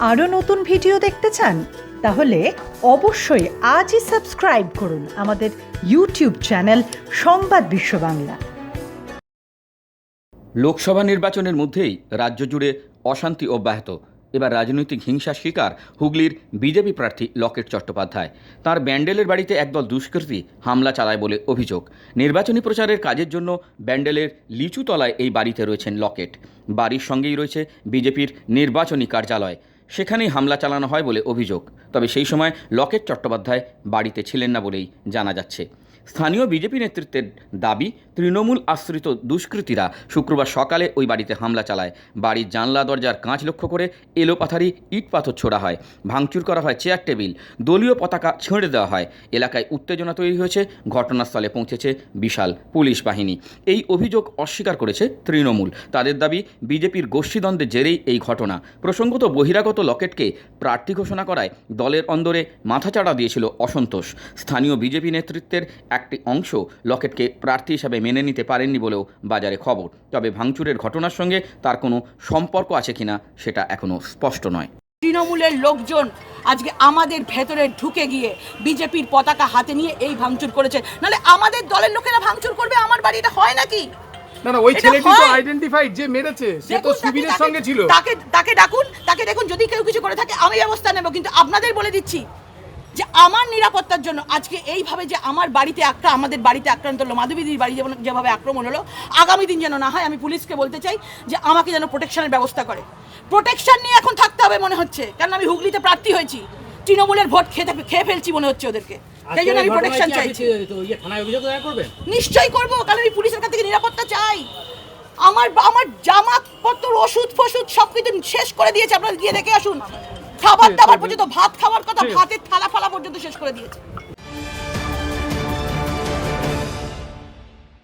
আরও নতুন ভিডিও দেখতে চান? তাহলে অবশ্যই আজই সাবস্ক্রাইব করুন আমাদের ইউটিউব চ্যানেল সংবাদ বিশ্ব বাংলা। লোকসভা নির্বাচনের মধ্যেই রাজ্য জুড়ে অশান্তি অব্যাহত। এবার রাজনৈতিক হিংসার শিকার হুগলির বিজেপি প্রার্থী লকেট চট্টোপাধ্যায়। তার ব্যান্ডেলের বাড়িতে একদল দুষ্কৃতী হামলা চালায় বলে অভিযোগ। নির্বাচনী প্রচারের কাজের জন্য ব্যান্ডেলের লিচুতলায় এই বাড়িতে রয়েছেন লকেট। বাড়ির সঙ্গেই রয়েছে বিজেপির নির্বাচনী কার্যালয়। সেখানেই হামলা চালানো হয় বলে অভিযোগ। তবে সেই সময় লকেট চট্টোপাধ্যায় বাড়িতে ছিলেন না বলেই জানা যাচ্ছে। স্থানীয় বিজেপি নেতৃত্বের দাবি, তৃণমূল আশ্রিত দুষ্কৃতীরা শুক্রবার সকালে ওই বাড়িতে হামলা চালায়। বাড়ির জানলা দরজার কাঁচ লক্ষ্য করে এলোপাথারি ইট পাথর ছোড়া হয়। ভাঙচুর করা হয় চেয়ার টেবিল, দলীয় পতাকা ছেঁড়ে দেওয়া হয়। এলাকায় উত্তেজনা তৈরি হয়েছে, ঘটনাস্থলে পৌঁছেছে বিশাল পুলিশ বাহিনী। এই অভিযোগ অস্বীকার করেছে তৃণমূল। তাদের দাবি, বিজেপির গোষ্ঠীদ্বন্দ্বের জেরেই এই ঘটনা। প্রসঙ্গত বহিরাগত লকেটকে প্রার্থী ঘোষণা করায় দলের অন্দরে মাথাচাড়া দিয়েছিল অসন্তোষ। স্থানীয় বিজেপি নেতৃত্বের একটি অংশ লকেটকে প্রার্থী হিসাবে মেনে নিতে পারেননি বলেও বাজারে খবর। তবে ভাঙচুরের ঘটনার সঙ্গে তার কোনো সম্পর্ক আছে কিনা সেটা এখনও স্পষ্ট নয়। তৃণমূলের লোকজন আজকে আমাদের ভেতরে ঢুকে গিয়ে বিজেপির পতাকা হাতে নিয়ে এই ভাঙচুর করেছে। নাহলে আমাদের দলের লোকেরা ভাঙচুর করবে? আমার বাড়িটা হয় নাকি? না না ওই এটা ছেলেটি তো হয়। আইডেন্টিফাইড যে মেরেছে সে তো শিবিরের তাকে- সঙ্গে ছিল। তাকে তাকে ডাকুন তাকে দেখুন যদি কেউ কিছু করে থাকে আমি ব্যবস্থা নেব কিন্তু আপনাদের বলে দিচ্ছি যে আমার নিরাপত্তার জন্য আজকে এইভাবে যে আমার বাড়িতে একটা আমাদের বাড়িতে আক্রান্ত হলো মাধবীদির বাড়ি যেমন যেভাবে আক্রমণ হলো আগামী দিন যেন না হয় আমি পুলিশকে বলতে চাই যে আমাকে যেন প্রোটেকশনের ব্যবস্থা করে। প্রোটেকশন নিয়ে এখন থাকতে হবে মনে হচ্ছে কারণ আমি হুগলিতে প্রার্থী হয়েছি তৃণমূলের ভোট খেতে খেয়ে ফেলছি মনে হচ্ছে ওদেরকে। সেই জন্য আমি প্রোটেকশন চাইছি। ইয়ে নিশ্চয়ই করব কারণ আমি পুলিশের কাছ থেকে নিরাপত্তা চাই। আমার আমার জামাপত্র ওষুধ ফষুধ সব কিছু শেষ করে দিয়েছে আপনারা গিয়ে দেখে আসুন। খাবার দাবার পর্যন্ত ভাত খাওয়ার কথা ভাতের থালা ফালা পর্যন্ত শেষ করে দিয়েছে।